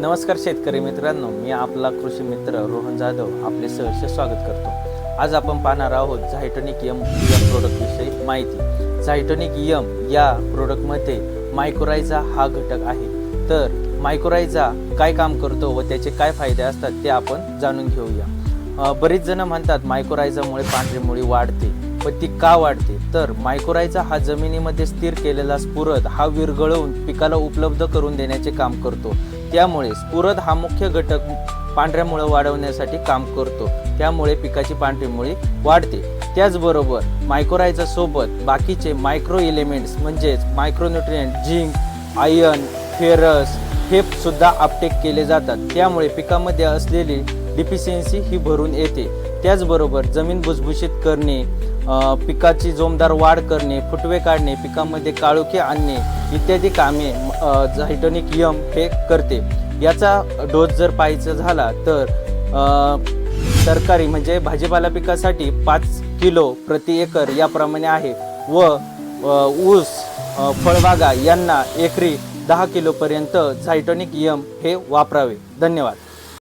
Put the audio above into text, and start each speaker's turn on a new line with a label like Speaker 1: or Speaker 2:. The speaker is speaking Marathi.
Speaker 1: नमस्कार शेतकरी मित्रांनो मी आपला कृषी मित्र रोहन जाधव आपले सहर्ष स्वागत करतो. आज आपण पाहणार आहोत झायटोनिक यम या प्रोडक्टविषयी माहिती. झायटोनिक यम या प्रोडक्टमध्ये मायक्रोरायझा हा घटक आहे. तर मायक्रोरायझा काय काम करतो व त्याचे काय फायदे असतात ते आपण जाणून घेऊया. बरीच जण म्हणतात मायक्रोरायझामुळे पांढरी मुळी वाढते पण ती का वाढते? तर मायक्रोरायझा हा जमिनीमध्ये स्थिर केलेला स्फुरद हा विरघळवून पिकाला उपलब्ध करून देण्याचे काम करतो. त्यामुळे स्फुरद हा मुख्य घटक पांढऱ्या मुळं वाढवण्यासाठी काम करतो. त्यामुळे पिकाची पांढरी मुळी वाढते. त्याचबरोबर मायक्रोरायचा सोबत बाकीचे मायक्रो एलिमेंट्स म्हणजेच मायक्रोन्युट्रियंट झिंक आयर्न फेरस हे सुद्धा अपटेक केले जातात. त्यामुळे पिकामध्ये असलेली डिफिशियन्सी ही भरून येते. त्याचबरोबर जमीन भुसभुशीत करणे पिकाची जोमदार वाढ करणे फुटवे काढणे पिकामध्ये काळोखी आणणे इत्यादी कामे झायटोनिक यम हे करते. याचा डोस जर पाहायचा झाला तर तरकारी म्हणजे भाजीपाला पिकासाठी पाच किलो प्रति एकर याप्रमाणे आहे व ऊस फळबागा यांना एकरी दहा किलोपर्यंत झायटोनिक यम हे वापरावे. धन्यवाद.